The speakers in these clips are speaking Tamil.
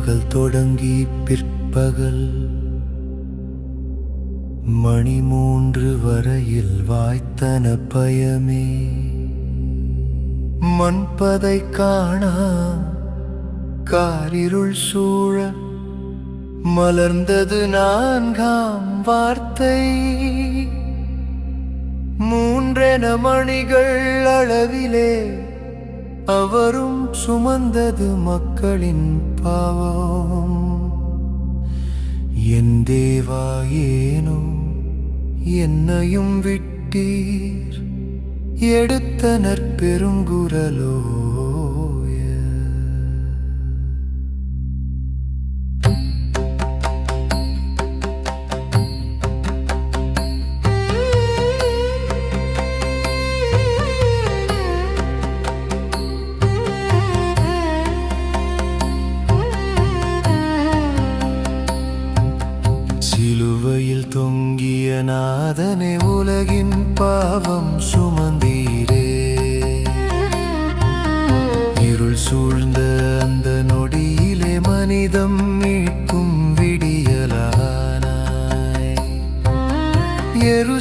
பகல் தொடங்கி பிற்பகல். மணி மூன்று வரையில் வாய்த்தன பயமே. மண்பதை காணா காரிருள் சூழ மலர்ந்தது நான்காம் வார்த்தை. மூன்றென மணிகள் அளவிலே அவரும் சுமந்தது மக்களின் பாவம். என் தேவா ஏனோ என்னையும் விட்டீர். எடுத்த நற்பெருங்குரலோ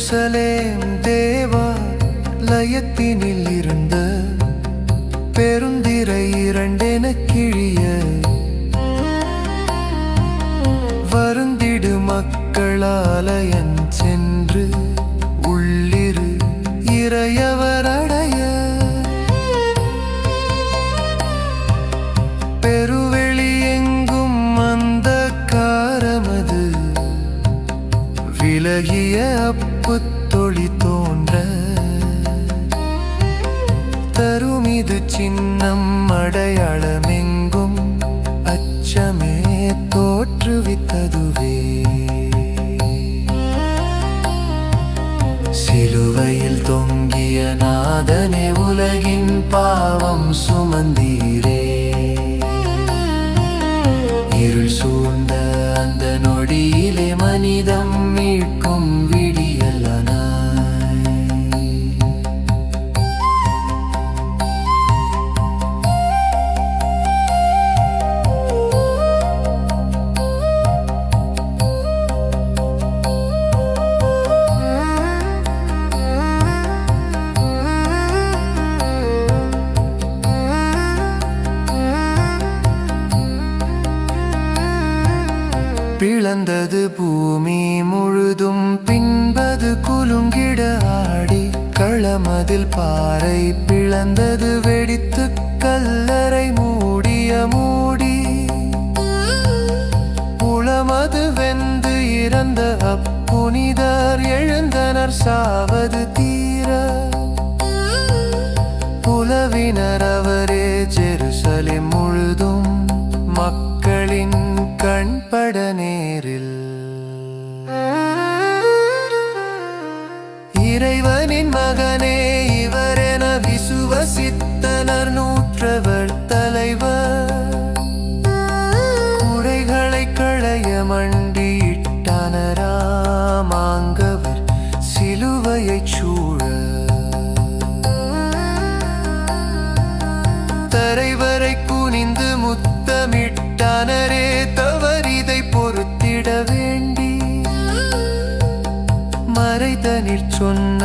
எருசலேம் தேவா லயத்தினில் இருந்த பெருந்திரை இரண்டென கிழிய. வருந்திடு மக்களாலயன் சென்று உள்ளிரு இறையவரடைய புத்தொழி தோன்ற தரும் இது சின்னம் அடையாளமெங்கும் அச்சமே தோற்றுவித்ததுவே. சிலுவையில் தொங்கிய நாதனே உலகின் பாவம் சுமந்தீரே. இருள் சூழ்ந்த அந்த நொடியிலே மனிதம் மீட்கும் பிளந்தது பூமி முழுதும் பின்பது குலுங்கிட ஆடி களமதில் பாறை பிளந்தது வெடித்து கல்லறை மூடிய மூடி. உளமது வெந்து இறந்த அப்புனிதர் எழுந்தனர் சாவது தீர. புலவினர் அவரே ஜெருசலேம் முழுதும் மக்களின் கண்படனே தலைவர். குறைகளை களைய மண்டியிட்டனராமாங்கவர் சிலுவையைச் சூழ. தரைவரை குனிந்து முத்தமிட்டானரே தவறிதை பொறுத்திட வேண்டி. மறைதனிற் சொன்ன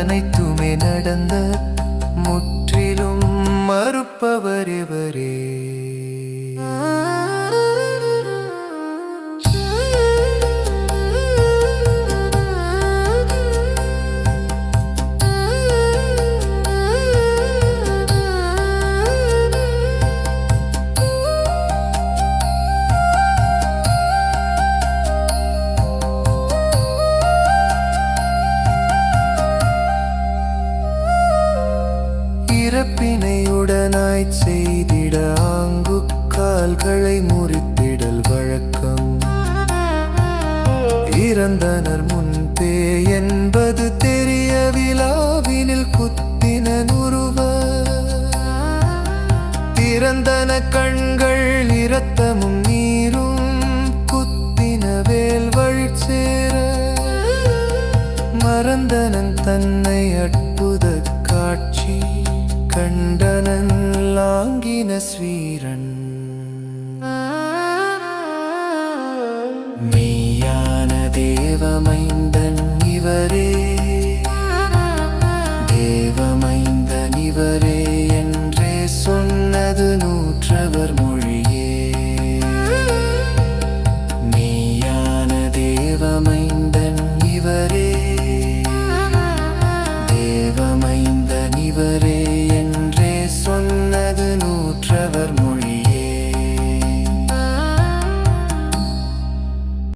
அனைத்துமே நடந்த முற்றிலும் மறுப்பவர் எவரே இறப்பினையுடனாய் செய்திட ஆங்கு கால்களை முறித்திடல் வழக்கம். இறந்தனர் முன்பே என்பது தெரிய விழாவினில் குத்தின உருவ. திறந்தன கண்கள் இரத்தமும் நீரும் குத்தின வேல் சேர மறந்தனன் தன்னை அற்புத காட்சி கண்டனன். லாங்கின ஸ்வீரன்